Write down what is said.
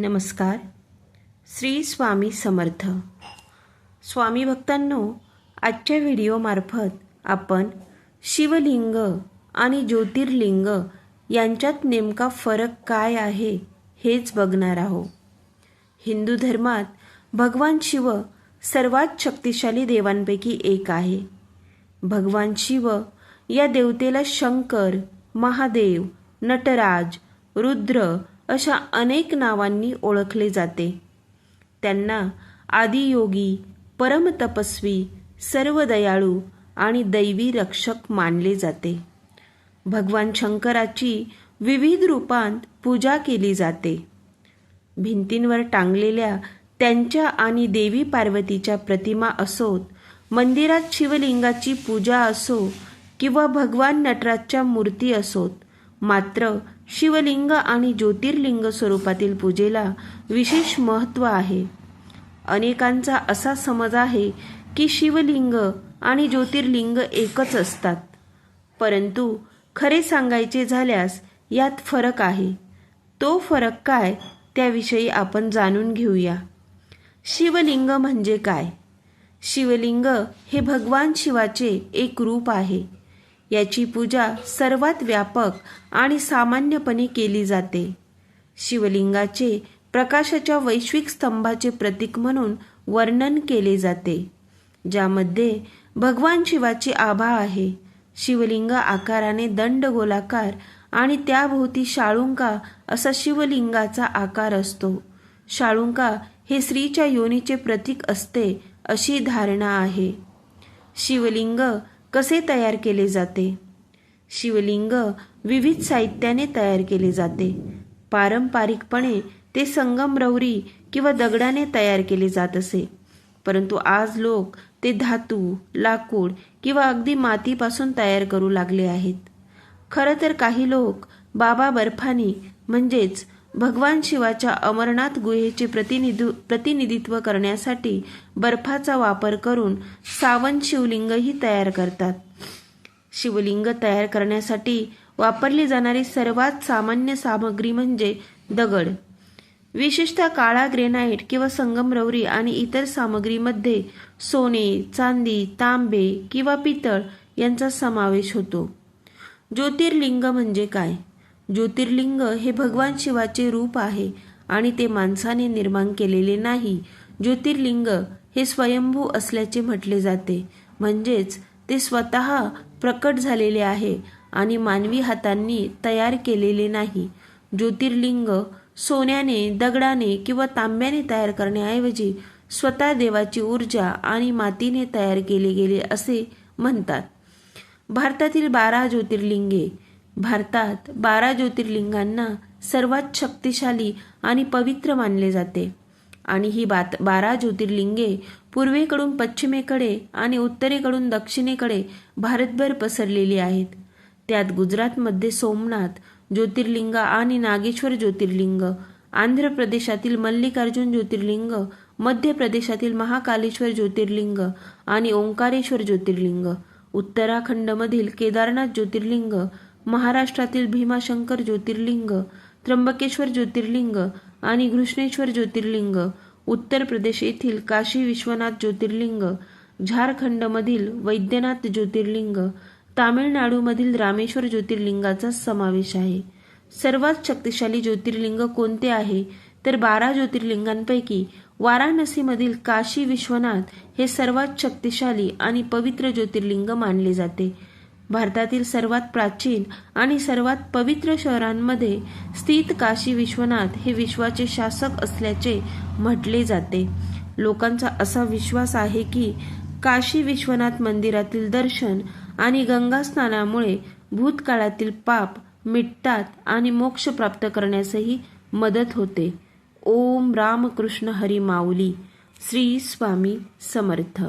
नमस्कार. श्री स्वामी समर्थ. स्वामी भक्तांनो आजच्या व्हिडिओमार्फत आपण शिवलिंग आणि ज्योतिर्लिंग यांच्यात नेमका फरक काय आहे हेच बघणार आहोत. हिंदू धर्मात भगवान शिव सर्वात शक्तिशाली देवांपैकी एक आहे. भगवान शिव या देवतेला शंकर महादेव नटराज रुद्र अशा अनेक नावांनी ओळखले जाते. त्यांना आदियोगी परमतपस्वी सर्व दयाळू आणि दैवी रक्षक मानले जाते. भगवान शंकराची विविध रूपांत पूजा केली जाते. भिंतींवर टांगलेल्या त्यांच्या आणि देवी पार्वतीच्या प्रतिमा असोत मंदिरात शिवलिंगाची पूजा असो किंवा भगवान नटराजच्या मूर्ती असोत मात्र शिवलिंग आणि ज्योतिर्लिंग स्वरूपातील पूजेला विशेष महत्त्व आहे. अनेकांचा असा समज आहे की शिवलिंग आणि ज्योतिर्लिंग एकच असतात. परंतु खरे सांगायचे झाल्यास यात फरक आहे. तो फरक काय त्याविषयी आपण जाणून घेऊया. शिवलिंग म्हणजे काय? शिवलिंग हे भगवान शिवाचे एक रूप आहे. याची पूजा सर्वात व्यापक आणि सामान्यपणे केली जाते. शिवलिंगाचे प्रकाशाच्या वैश्विक स्तंभाचे प्रतीक म्हणून वर्णन केले जाते ज्यामध्ये भगवान शिवाची आभा आहे. शिवलिंग आकाराने दंडगोलाकार आणि त्याभोवती शाळुंका असा शिवलिंगाचा आकार असतो. शाळुंका हे स्त्रीच्या योनीचे प्रतीक असते अशी धारणा आहे. शिवलिंग कसे तयार केले जाते? शिवलिंग विविध साहित्याने तयार केले जाते. पारंपरिकपणे ते संगमरवरी किंवा दगडाने तयार केले जात असे. परंतु आज लोक ते धातू लाकूड किंवा अगदी मातीपासून तयार करू लागले आहेत. खरं तर काही लोक बाबा बर्फानी म्हणजेच भगवान शिवाच्या अमरनाथ गुहेचे प्रतिनिधि प्रतिनिधित्व करण्यासाठी बर्फाचा वापर करून सावन शिवलिंगही तयार करतात. शिवलिंग तयार करण्यासाठी वापरली जाणारी सर्वात सामान्य सामग्री म्हणजे दगड. विशेषतः काळा ग्रेनाइट किंवा संगमरवरी आणि इतर सामग्रीमध्ये सोने चांदी तांबे किंवा पितळ यांचा समावेश होतो. ज्योतिर्लिंग म्हणजे काय? ज्योतिर्लिंग हे भगवान शिवाचे रूप आहे आणि ते माणसाने निर्माण केलेले नाही. ज्योतिर्लिंग हे स्वयंभू असल्याचे म्हटले जाते. म्हणजेच ते स्वतः प्रकट झालेले आहे आणि मानवी हातांनी तयार केलेले नाही. ज्योतिर्लिंग सोन्याने दगडाने किंवा तांब्याने तयार करण्याऐवजी स्वतः देवाची ऊर्जा आणि मातीने तयार केले गेले असे म्हणतात. भारतातील बारा ज्योतिर्लिंगे भारतात बारा ज्योतिर्लिंगांना सर्वात शक्तिशाली आणि पवित्र मानले जाते. आणि ही बात बारा ज्योतिर्लिंगे पूर्वेकडून पश्चिमेकडे आणि उत्तरेकडून दक्षिणेकडे भारतभर पसरलेली आहेत. त्यात गुजरातमध्ये सोमनाथ ज्योतिर्लिंग आणि नागेश्वर ज्योतिर्लिंग आंध्र प्रदेशातील मल्लिकार्जुन ज्योतिर्लिंग मध्य प्रदेशातील महाकालेश्वर ज्योतिर्लिंग आणि ओंकारेश्वर ज्योतिर्लिंग उत्तराखंडमधील केदारनाथ ज्योतिर्लिंग महाराष्ट्रातील भीमाशंकर ज्योतिर्लिंग त्र्यंबकेश्वर ज्योतिर्लिंग आणि घृष्णेश्वर ज्योतिर्लिंग उत्तर प्रदेश येथील काशी विश्वनाथ ज्योतिर्लिंग झारखंडमधील वैद्यनाथ ज्योतिर्लिंग तामिळनाडूमधील रामेश्वर ज्योतिर्लिंगाचा समावेश आहे. सर्वात शक्तिशाली ज्योतिर्लिंग कोणते आहे? तर बारा ज्योतिर्लिंगांपैकी वाराणसीमधील काशी विश्वनाथ हे सर्वात शक्तिशाली आणि पवित्र ज्योतिर्लिंग मानले जाते. भारतातील सर्वात प्राचीन आणि सर्वात पवित्र शहरांमध्ये स्थित काशी विश्वनाथ हे विश्वाचे शासक असल्याचे म्हटले जाते. लोकांचा असा विश्वास आहे की काशी विश्वनाथ मंदिरातील दर्शन आणि गंगा स्नानामुळे भूतकाळातील पाप मिटतात आणि मोक्ष प्राप्त करण्यासही मदत होते. ओम रामकृष्ण हरी माऊली. श्री स्वामी समर्थ.